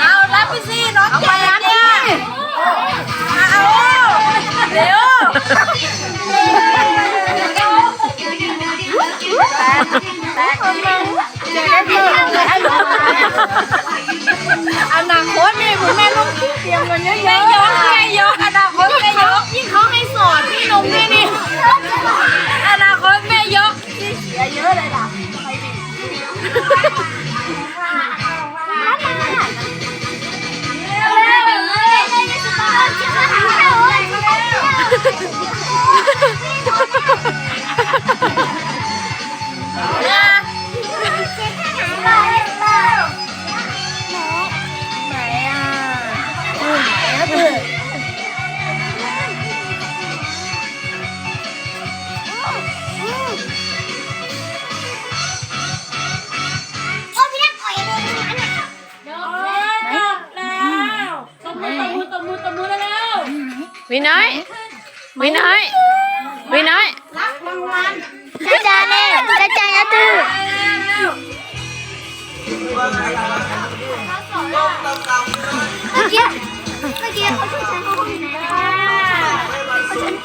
เอารับไปสิน้องเอาไปรับเนี่ยเอาเร็วอนาคตนี่คุณแม่ต้องเตรียมเงินเยอะๆแม่ยกแม่ยกอนาคตแม่ยกยิ่งเขาให้สอนพี่นมด้วยนี่อนาคตแม่ยกเสียเยอะเลยล่ะ วิน้อยวิน้อยวิน้อยจ้า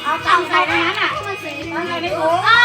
เอาใส่ในั้นอะอาเงินในถุ